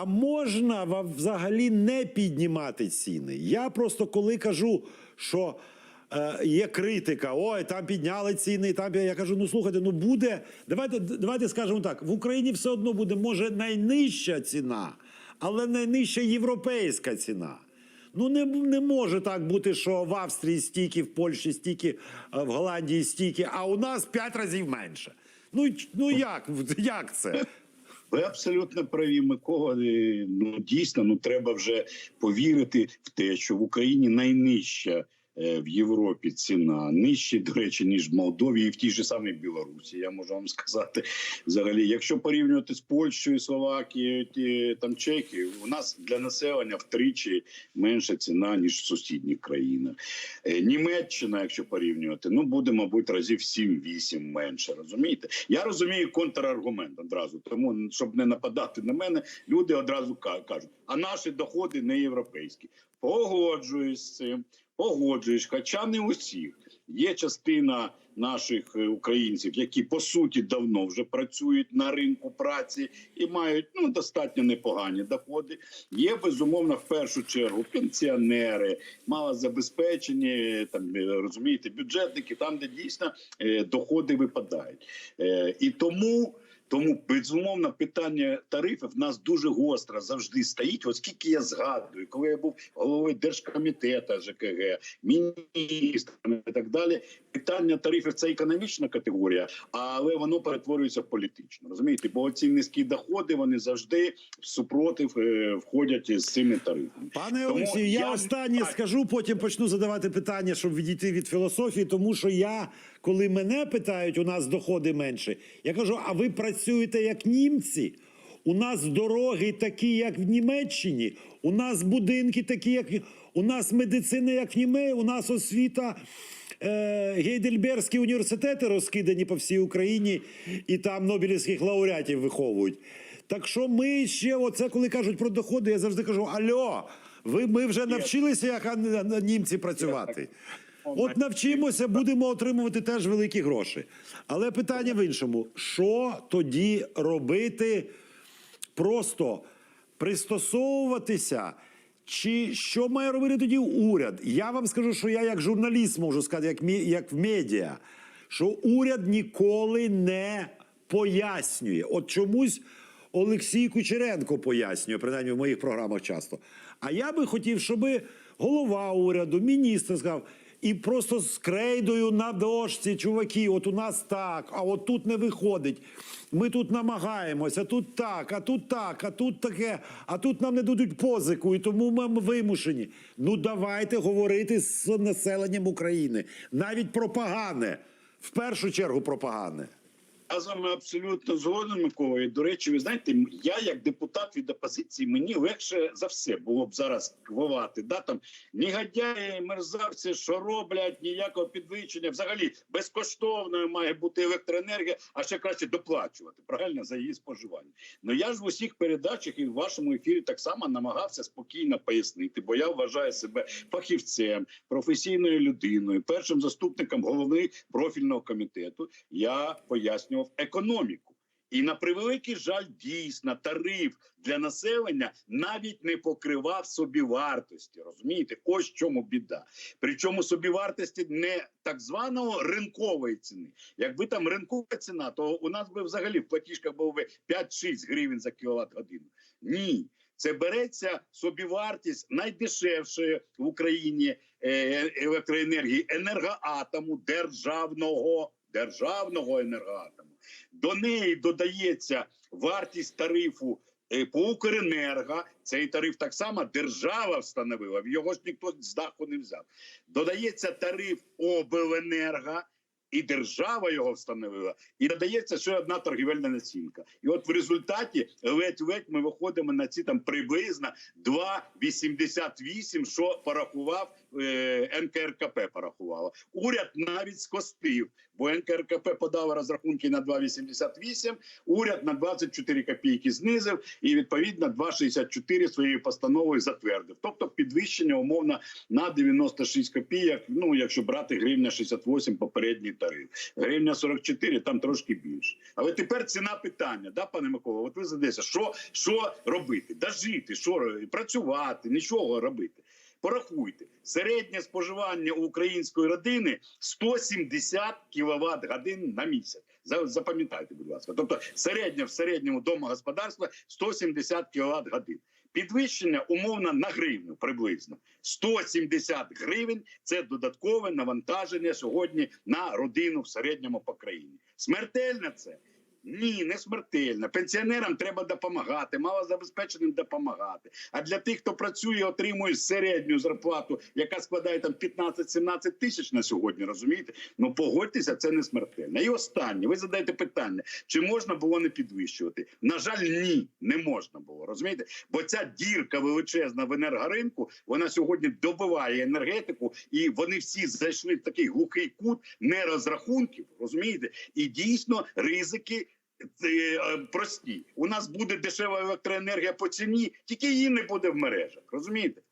а можна взагалі не піднімати ціни? Я просто коли кажу, що е, є критика, ой, там підняли ціни, там я кажу: ну слухайте, ну буде. Давайте, давайте скажемо так: в Україні все одно буде, може, найнижча ціна, але найнижча європейська ціна. Ну не, не може так бути, що в Австрії стільки, в Польщі стільки, е, в Голландії стільки, а у нас п'ять разів менше. Ну, ну як, як це? Ви абсолютно праві, Микола. І, Ну дійсно, ну треба вже повірити в те, що в Україні найнижча е, в Європі ціна нижче, до речі, ніж в Молдові і в тій же самій Білорусі. Я можу вам сказати взагалі, якщо порівнювати з Польщею, Словакією, там Чехією, у нас для населення втричі менша ціна ніж в сусідніх країнах. Е, Німеччина, якщо порівнювати, ну буде, мабуть, разів 7-8 менше. Розумієте? Я розумію контраргумент одразу. Тому щоб не нападати на мене, люди одразу кажуть: а наші доходи не європейські. Погоджуюсь з цим, погоджуюсь, хоча не усіх. Є частина наших е, українців, які по суті давно вже працюють на ринку праці і мають ну достатньо непогані доходи. Є безумовно в першу чергу пенсіонери, малозабезпечені, там е, розумієте, бюджетники, там де дійсно е, доходи випадають. І тому. Тому безумовно питання тарифів в нас дуже гостро завжди стоїть. Оскільки я згадую, коли я був головою держкомітету ЖКГ, міністром і так далі. Питання тарифів це економічна категорія, але воно перетворюється в політичну. Розумієте, бо ці низькі доходи вони завжди в супротив е, входять з цими тарифами. Пане Олексію, я, я- останнє Так. скажу, потім почну задавати питання, щоб відійти від філософії, тому що я, коли мене питають, у нас доходи менше, я кажу: а ви працюєте як німці? У нас дороги такі, як в Німеччині, у нас будинки такі, як у нас медицина, як в Німеччині, у нас освіта. Е, Гейдельбергські університети розкидані по всій Україні, і там Нобелівських лауреатів виховують. Так що ми ще, оце коли кажуть про доходи, я завжди кажу: Альо, ви ми вже навчилися, як німці працювати. От навчимося, будемо отримувати теж великі гроші. Але питання в іншому: що тоді робити? Просто пристосовуватися. Чи що має робити тоді уряд? Я вам скажу, що я як журналіст можу сказати, як, мі- як в медіа, що уряд ніколи не пояснює. От чомусь Олексій Кучеренко пояснює, принаймні в моїх програмах часто. А я би хотів, щоб голова уряду, міністр сказав, і просто з крейдою на дошці, чуваки, от у нас так, а от тут не виходить. Ми тут намагаємося, тут так, а тут так, а тут таке, а тут нам не дадуть позику, і тому ми вимушені. Ну давайте говорити з населенням України. Навіть про погане. В першу чергу про погане. Я з вами абсолютно згоден, Микола. І, до речі, ви знаєте, я як депутат від опозиції, мені легше за все було б зараз квувати. Да? Там негодяї, мерзавці, що роблять, ніякого підвищення. Взагалі безкоштовною має бути електроенергія, а ще краще доплачувати правильно за її споживання. Ну я ж в усіх передачах і в вашому ефірі так само намагався спокійно пояснити, бо я вважаю себе фахівцем, професійною людиною, першим заступником голови профільного комітету. Я пояснював економіку. І на превеликий жаль, дійсно, тариф для населення навіть не покривав собівартості. Розумієте, ось чому біда. Причому собівартості не так званого ринкової ціни. Якби там ринкова ціна, то у нас би взагалі в платіжках було би 5-6 гривень за кіловат годину. Ні. Це береться собівартість найдешевшої в Україні е, електроенергії енергоатому державного державного енергоатому. До неї додається вартість тарифу е, по Укренерго. Цей тариф так само держава встановила. Його ж ніхто з даху не взяв. Додається тариф обленерго. І держава його встановила, і додається ще одна торгівельна націнка. І от в результаті ледь-ледь ми виходимо на ці там приблизно 2,88, що порахував е, НКРКП порахувало. Уряд навіть скостив, бо НКРКП подав розрахунки на 2,88, уряд на 24 копійки знизив і відповідно 2,64 своєю постановою затвердив. Тобто підвищення умовно на 96 копійок. Ну якщо брати гривня 68 попередній тариф, гривня 44, там трошки більше. Але тепер ціна питання, да, пане Микола? От ви задаєте, що, що робити? Да жити, що працювати, нічого робити. Порахуйте, середнє споживання у української родини 170 кВт годин на місяць. Запам'ятайте, будь ласка. Тобто середнє в середньому домогосподарства 170 кВт годин. Підвищення умовно на гривню приблизно 170 гривень. Це додаткове навантаження сьогодні на родину в середньому по країні. Смертельне це. Ні, не смертельно. Пенсіонерам треба допомагати, малозабезпеченим допомагати. А для тих, хто працює, отримує середню зарплату, яка складає там 15-17 тисяч на сьогодні, розумієте? Ну погодьтеся, це не смертельно. І останнє, ви задаєте питання, чи можна було не підвищувати? На жаль, ні, не можна було. Розумієте? Бо ця дірка величезна в енергоринку, вона сьогодні добиває енергетику, і вони всі зайшли в такий глухий кут нерозрахунків, розумієте? І дійсно ризики. Е, Прості, у нас буде дешева електроенергія по ціні, тільки її не буде в мережах. Розумієте?